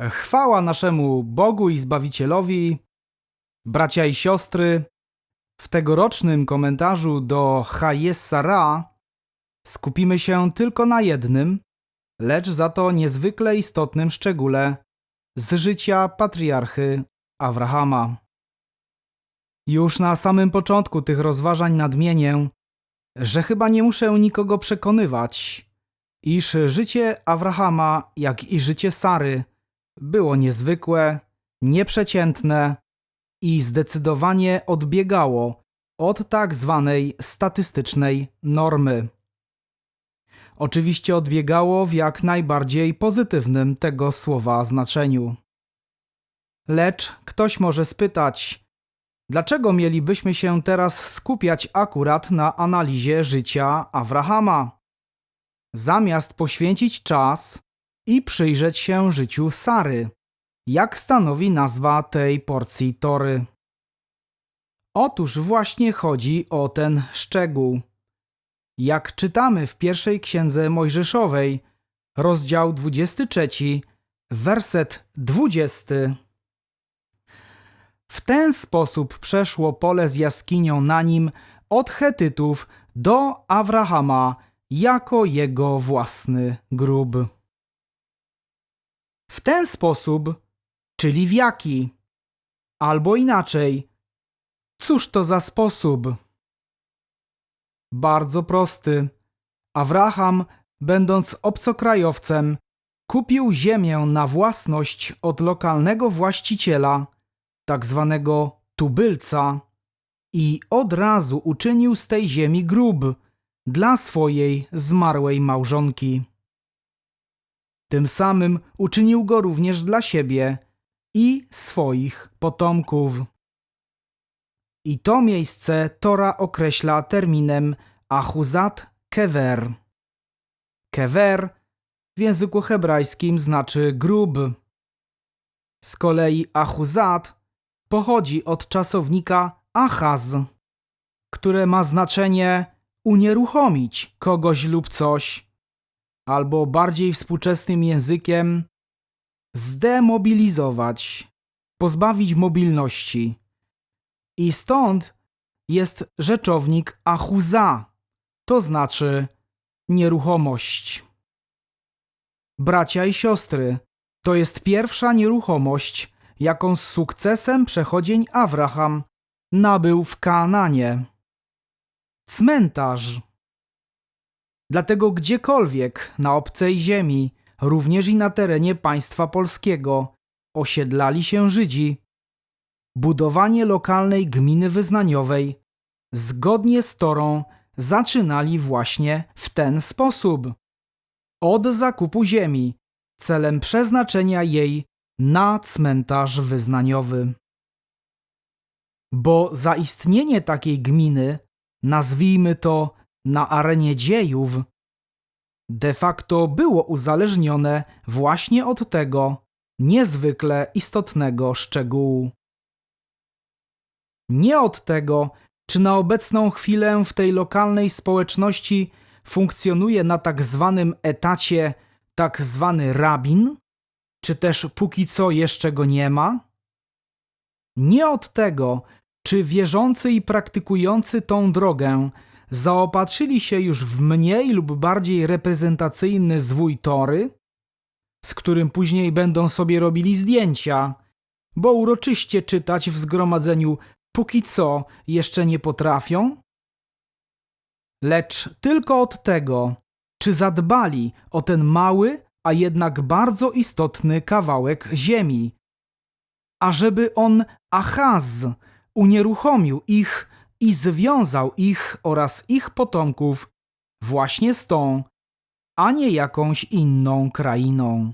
Chwała naszemu Bogu i Zbawicielowi, bracia i siostry. W tegorocznym komentarzu do Hayessara skupimy się tylko na jednym, lecz za to niezwykle istotnym szczególe z życia patriarchy Abrahama. Już na samym początku tych rozważań nadmienię, że chyba nie muszę nikogo przekonywać, iż życie Abrahama, jak i życie Sary było niezwykłe, nieprzeciętne i zdecydowanie odbiegało od tak zwanej statystycznej normy. Oczywiście odbiegało w jak najbardziej pozytywnym tego słowa znaczeniu. Lecz ktoś może spytać, dlaczego mielibyśmy się teraz skupiać akurat na analizie życia Abrahama, zamiast poświęcić czas i przyjrzeć się życiu Sary, jak stanowi nazwa tej porcji tory. Otóż właśnie chodzi o ten szczegół. Jak czytamy w pierwszej księdze Mojżeszowej, rozdział 23, werset 20. W ten sposób przeszło pole z jaskinią na nim od Hetytów do Abrahama jako jego własny grób. W ten sposób, czyli w jaki? Albo inaczej, cóż to za sposób? Bardzo prosty. Abraham, będąc obcokrajowcem, kupił ziemię na własność od lokalnego właściciela, tak zwanego tubylca, i od razu uczynił z tej ziemi grób dla swojej zmarłej małżonki. Tym samym uczynił go również dla siebie i swoich potomków. I to miejsce Tora określa terminem Achuzat Kever. Kever w języku hebrajskim znaczy grób. Z kolei Achuzat pochodzi od czasownika Achaz, które ma znaczenie unieruchomić kogoś lub coś albo bardziej współczesnym językiem zdemobilizować, pozbawić mobilności. I stąd jest rzeczownik achuza, to znaczy nieruchomość. Bracia i siostry, to jest pierwsza nieruchomość, jaką z sukcesem przechodzień Abraham nabył w Kaananie. Cmentarz. Dlatego gdziekolwiek na obcej ziemi, również i na terenie państwa polskiego, osiedlali się Żydzi, budowanie lokalnej gminy wyznaniowej zgodnie z Torą zaczynali właśnie w ten sposób. Od zakupu ziemi, celem przeznaczenia jej na cmentarz wyznaniowy. Bo zaistnienie takiej gminy, nazwijmy to na arenie dziejów de facto było uzależnione właśnie od tego niezwykle istotnego szczegółu. Nie od tego, czy na obecną chwilę w tej lokalnej społeczności funkcjonuje na tak zwanym etacie tak zwany rabin, czy też póki co jeszcze go nie ma? Nie od tego, czy wierzący i praktykujący tą drogę zaopatrzyli się już w mniej lub bardziej reprezentacyjny zwój tory, z którym później będą sobie robili zdjęcia, bo uroczyście czytać w zgromadzeniu póki co jeszcze nie potrafią? Lecz tylko od tego, czy zadbali o ten mały, a jednak bardzo istotny kawałek ziemi, ażeby on Achaz unieruchomił ich i związał ich oraz ich potomków właśnie z tą, a nie jakąś inną krainą.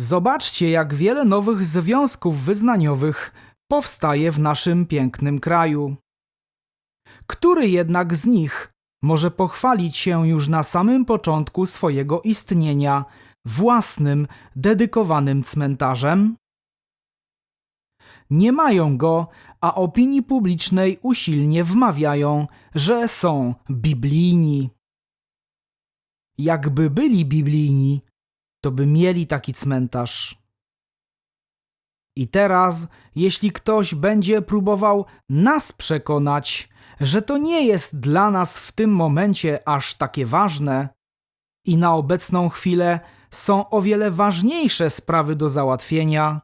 Zobaczcie, jak wiele nowych związków wyznaniowych powstaje w naszym pięknym kraju. Który jednak z nich może pochwalić się już na samym początku swojego istnienia własnym, dedykowanym cmentarzem? Nie mają go, a opinii publicznej usilnie wmawiają, że są biblijni. Jakby byli biblijni, to by mieli taki cmentarz. I teraz, jeśli ktoś będzie próbował nas przekonać, że to nie jest dla nas w tym momencie aż takie ważne i na obecną chwilę są o wiele ważniejsze sprawy do załatwienia,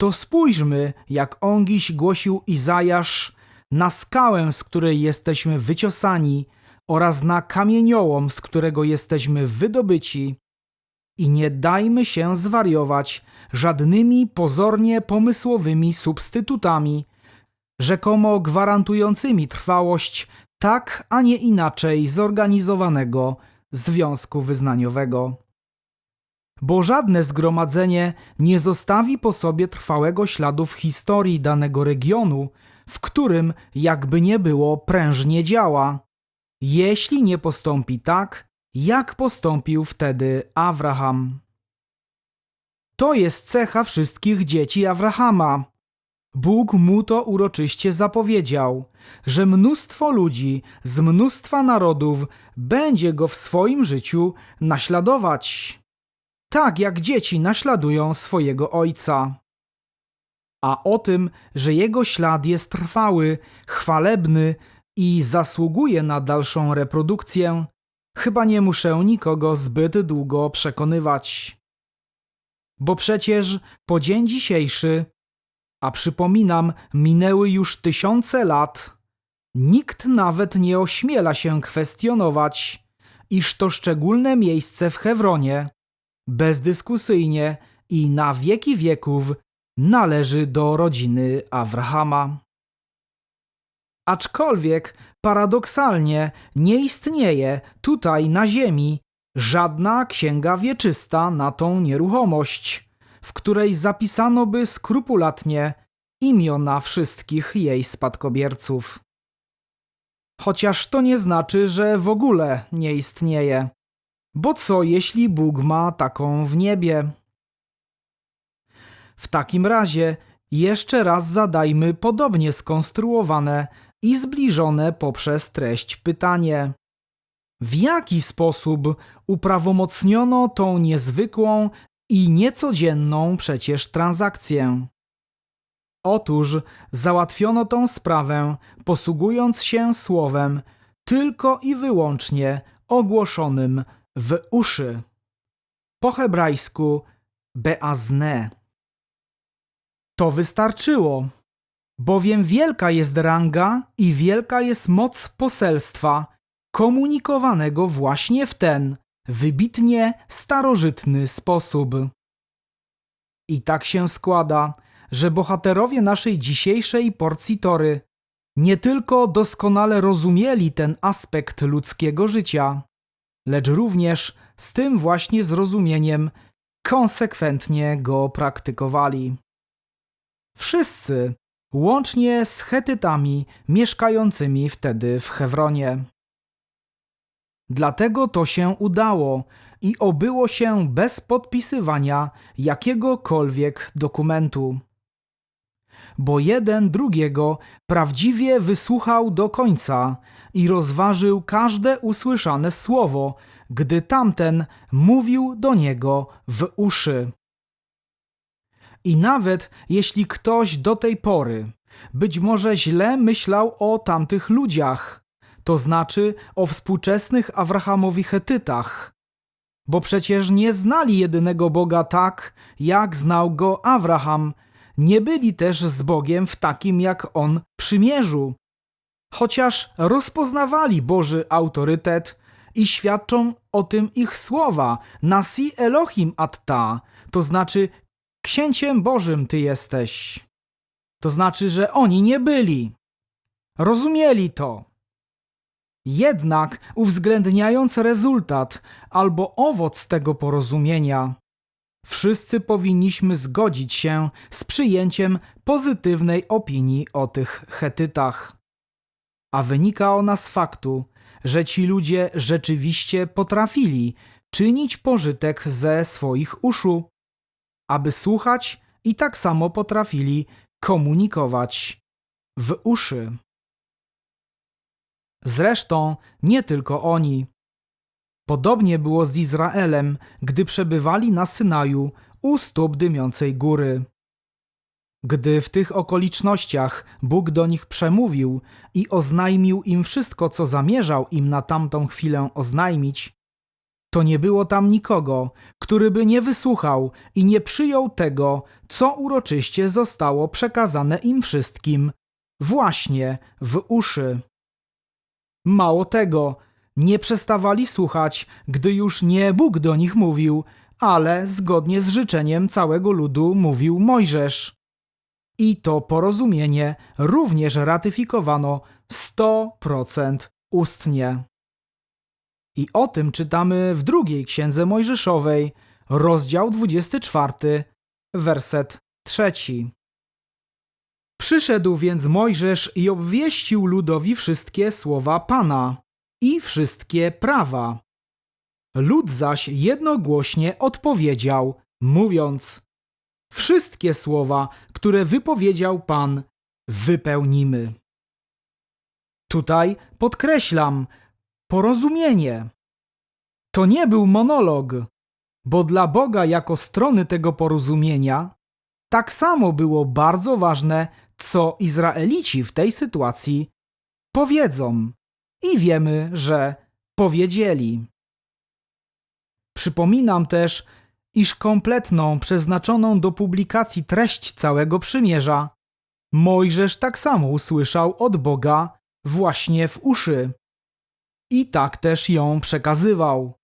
to spójrzmy, jak ongiś głosił Izajasz, na skałę, z której jesteśmy wyciosani oraz na kamieniołom, z którego jesteśmy wydobyci i nie dajmy się zwariować żadnymi pozornie pomysłowymi substytutami, rzekomo gwarantującymi trwałość tak, a nie inaczej zorganizowanego związku wyznaniowego. Bo żadne zgromadzenie nie zostawi po sobie trwałego śladu w historii danego regionu, w którym, jakby nie było, prężnie działa, jeśli nie postąpi tak, jak postąpił wtedy Abraham. To jest cecha wszystkich dzieci Abrahama. Bóg mu to uroczyście zapowiedział, że mnóstwo ludzi z mnóstwa narodów będzie go w swoim życiu naśladować, tak jak dzieci naśladują swojego ojca. A o tym, że jego ślad jest trwały, chwalebny i zasługuje na dalszą reprodukcję, chyba nie muszę nikogo zbyt długo przekonywać. Bo przecież po dzień dzisiejszy, a przypominam, minęły już tysiące lat, nikt nawet nie ośmiela się kwestionować, iż to szczególne miejsce w Hewronie, bezdyskusyjnie i na wieki wieków należy do rodziny Abrahama. Aczkolwiek paradoksalnie nie istnieje tutaj na Ziemi żadna księga wieczysta na tą nieruchomość, w której zapisano by skrupulatnie imiona wszystkich jej spadkobierców. Chociaż to nie znaczy, że w ogóle nie istnieje. Bo co jeśli Bóg ma taką w niebie? W takim razie jeszcze raz zadajmy podobnie skonstruowane i zbliżone poprzez treść pytanie. W jaki sposób uprawomocniono tą niezwykłą i niecodzienną przecież transakcję? Otóż załatwiono tą sprawę, posługując się słowem tylko i wyłącznie ogłoszonym w uszy. Po hebrajsku beazne. To wystarczyło, bowiem wielka jest ranga i wielka jest moc poselstwa, komunikowanego właśnie w ten wybitnie starożytny sposób. I tak się składa, że bohaterowie naszej dzisiejszej porcji tory nie tylko doskonale rozumieli ten aspekt ludzkiego życia, lecz również z tym właśnie zrozumieniem konsekwentnie go praktykowali. Wszyscy, łącznie z Hetytami mieszkającymi wtedy w Hewronie. Dlatego to się udało i obyło się bez podpisywania jakiegokolwiek dokumentu. Bo jeden drugiego prawdziwie wysłuchał do końca i rozważył każde usłyszane słowo, gdy tamten mówił do niego w uszy. I nawet jeśli ktoś do tej pory być może źle myślał o tamtych ludziach, to znaczy o współczesnych Abrahamowi Hetytach, bo przecież nie znali jedynego Boga tak, jak znał go Abraham, nie byli też z Bogiem w takim jak on przymierzu, chociaż rozpoznawali Boży autorytet i świadczą o tym ich słowa Nasi Elohim Atta, to znaczy księciem Bożym ty jesteś. To znaczy, że oni nie byli. Rozumieli to. Jednak uwzględniając rezultat albo owoc tego porozumienia, wszyscy powinniśmy zgodzić się z przyjęciem pozytywnej opinii o tych Hetytach. A wynika ona z faktu, że ci ludzie rzeczywiście potrafili czynić pożytek ze swoich uszu, aby słuchać i tak samo potrafili komunikować w uszy. Zresztą nie tylko oni. Podobnie było z Izraelem, gdy przebywali na Synaju u stóp dymiącej góry. Gdy w tych okolicznościach Bóg do nich przemówił i oznajmił im wszystko, co zamierzał im na tamtą chwilę oznajmić, to nie było tam nikogo, który by nie wysłuchał i nie przyjął tego, co uroczyście zostało przekazane im wszystkim, właśnie w uszy. Mało tego, nie przestawali słuchać, gdy już nie Bóg do nich mówił, ale zgodnie z życzeniem całego ludu mówił Mojżesz. I to porozumienie również ratyfikowano 100% ustnie. I o tym czytamy w drugiej księdze Mojżeszowej, rozdział 24, werset trzeci. Przyszedł więc Mojżesz i obwieścił ludowi wszystkie słowa Pana i wszystkie prawa. Lud zaś jednogłośnie odpowiedział, mówiąc: Wszystkie słowa, które wypowiedział Pan, wypełnimy. Tutaj podkreślam porozumienie. To nie był monolog, bo dla Boga jako strony tego porozumienia tak samo było bardzo ważne, co Izraelici w tej sytuacji powiedzą. I wiemy, że powiedzieli. Przypominam też, iż kompletną, przeznaczoną do publikacji treść całego przymierza Mojżesz tak samo usłyszał od Boga właśnie w uszy. I tak też ją przekazywał.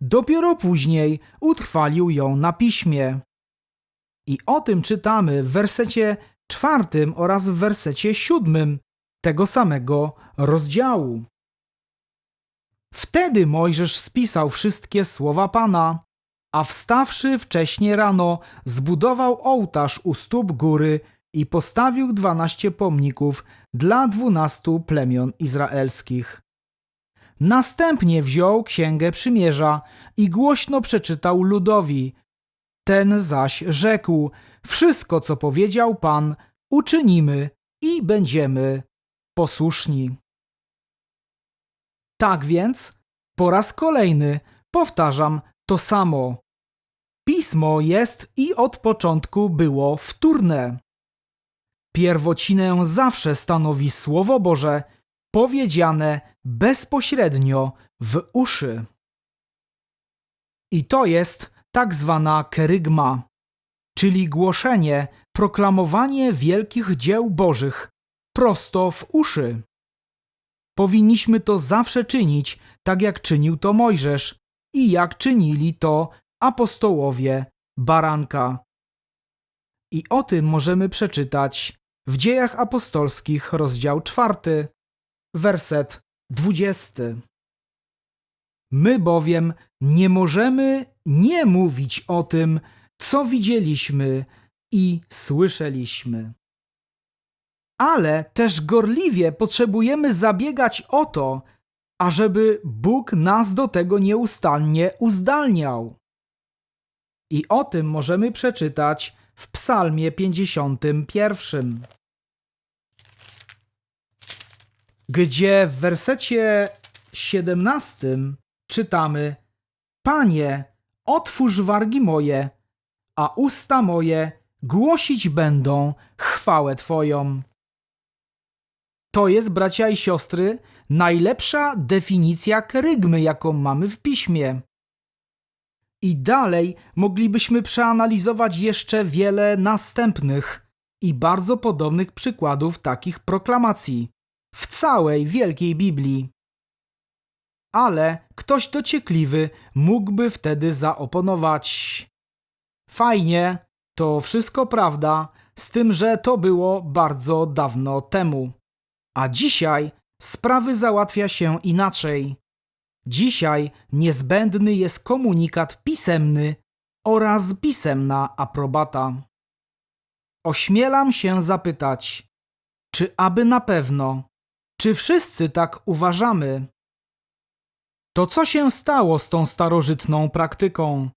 Dopiero później utrwalił ją na piśmie. I o tym czytamy w wersecie czwartym oraz w wersecie siódmym tego samego rozdziału. Wtedy Mojżesz spisał wszystkie słowa Pana, a wstawszy wcześnie rano, zbudował ołtarz u stóp góry i postawił dwanaście pomników dla dwunastu plemion izraelskich. Następnie wziął księgę przymierza i głośno przeczytał ludowi. Ten zaś rzekł: Wszystko, co powiedział Pan, uczynimy i będziemy posłuszni. Tak więc, po raz kolejny powtarzam to samo. Pismo jest i od początku było wtórne. Pierwocinę zawsze stanowi Słowo Boże, powiedziane bezpośrednio w uszy. I to jest tak zwana kerygma, czyli głoszenie, proklamowanie wielkich dzieł Bożych prosto w uszy. Powinniśmy to zawsze czynić, tak jak czynił to Mojżesz i jak czynili to apostołowie baranka. I o tym możemy przeczytać w Dziejach Apostolskich, rozdział czwarty, werset dwudziesty. My bowiem nie możemy nie mówić o tym, co widzieliśmy i słyszeliśmy. Ale też gorliwie potrzebujemy zabiegać o to, ażeby Bóg nas do tego nieustannie uzdalniał. I o tym możemy przeczytać w Psalmie 51, gdzie w wersecie 17 czytamy: Panie, otwórz wargi moje, a usta moje głosić będą chwałę Twoją. To jest, bracia i siostry, najlepsza definicja kerygmy, jaką mamy w piśmie. I dalej moglibyśmy przeanalizować jeszcze wiele następnych i bardzo podobnych przykładów takich proklamacji w całej Wielkiej Biblii. Ale ktoś dociekliwy mógłby wtedy zaoponować. Fajnie, to wszystko prawda, z tym, że to było bardzo dawno temu. A dzisiaj sprawy załatwia się inaczej. Dzisiaj niezbędny jest komunikat pisemny oraz pisemna aprobata. Ośmielam się zapytać, czy aby na pewno, czy wszyscy tak uważamy? To co się stało z tą starożytną praktyką?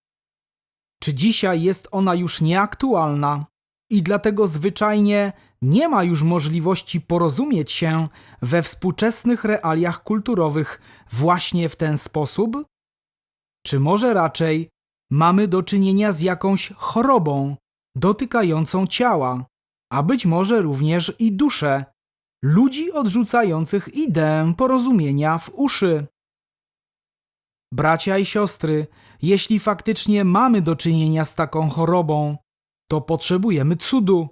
Czy dzisiaj jest ona już nieaktualna? I dlatego zwyczajnie nie ma już możliwości porozumieć się we współczesnych realiach kulturowych właśnie w ten sposób? Czy może raczej mamy do czynienia z jakąś chorobą dotykającą ciała, a być może również i duszę, ludzi odrzucających ideę porozumienia w uszy? Bracia i siostry, jeśli faktycznie mamy do czynienia z taką chorobą, to potrzebujemy cudu,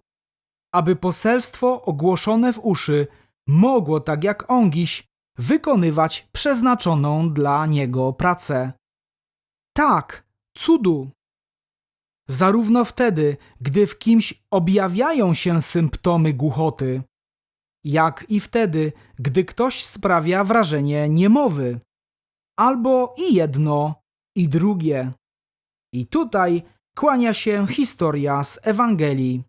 aby poselstwo ogłoszone w uszy mogło, tak jak ongiś, wykonywać przeznaczoną dla niego pracę. Tak, cudu. Zarówno wtedy, gdy w kimś objawiają się symptomy głuchoty, jak i wtedy, gdy ktoś sprawia wrażenie niemowy. Albo i jedno, i drugie. I tutaj kłania się historia z Ewangelii.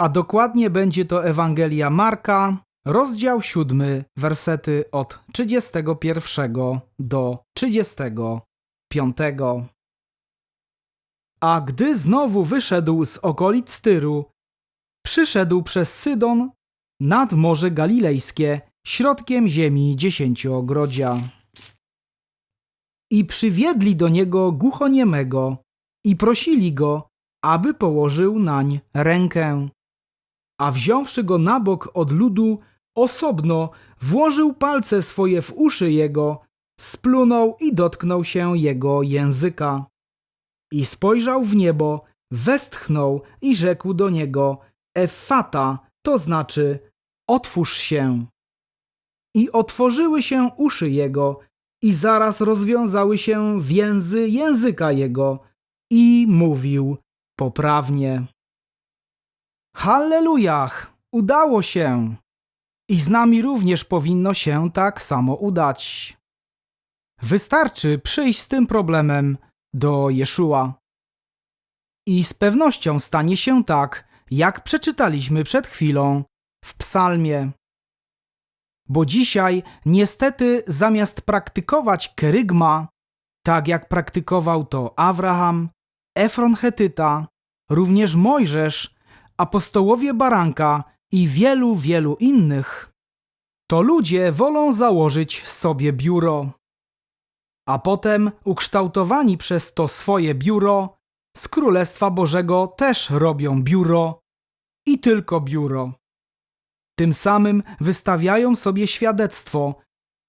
A dokładnie będzie to Ewangelia Marka, rozdział 7, wersety od 31 do 35. A gdy znowu wyszedł z okolic Tyru, przyszedł przez Sydon nad Morze Galilejskie, środkiem ziemi dziesięciogrodzia. I przywiedli do niego głuchoniemego i prosili go, aby położył nań rękę. A wziąwszy go na bok od ludu, osobno włożył palce swoje w uszy jego, splunął i dotknął się jego języka. I spojrzał w niebo, westchnął i rzekł do niego: Effata, to znaczy otwórz się. I otworzyły się uszy jego, i zaraz rozwiązały się więzy języka jego, i mówił poprawnie. Hallelujah! Udało się! I z nami również powinno się tak samo udać. Wystarczy przyjść z tym problemem do Jeszua. I z pewnością stanie się tak, jak przeczytaliśmy przed chwilą w psalmie. Bo dzisiaj niestety zamiast praktykować kerygma, tak jak praktykował to Abraham, Efron Hetyta, również Mojżesz, apostołowie Baranka i wielu, wielu innych, to ludzie wolą założyć sobie biuro. A potem, ukształtowani przez to swoje biuro, z Królestwa Bożego też robią biuro i tylko biuro. Tym samym wystawiają sobie świadectwo,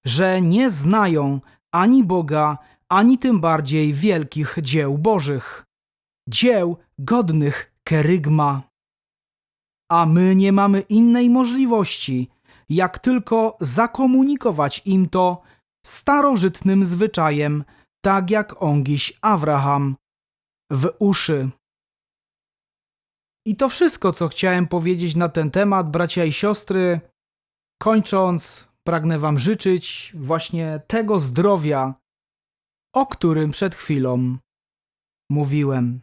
że nie znają ani Boga, ani tym bardziej wielkich dzieł Bożych, dzieł godnych kerygma. A my nie mamy innej możliwości, jak tylko zakomunikować im to starożytnym zwyczajem, tak jak ongiś Abraham, w uszy. I to wszystko, co chciałem powiedzieć na ten temat, bracia i siostry. Kończąc, pragnę Wam życzyć właśnie tego zdrowia, o którym przed chwilą mówiłem.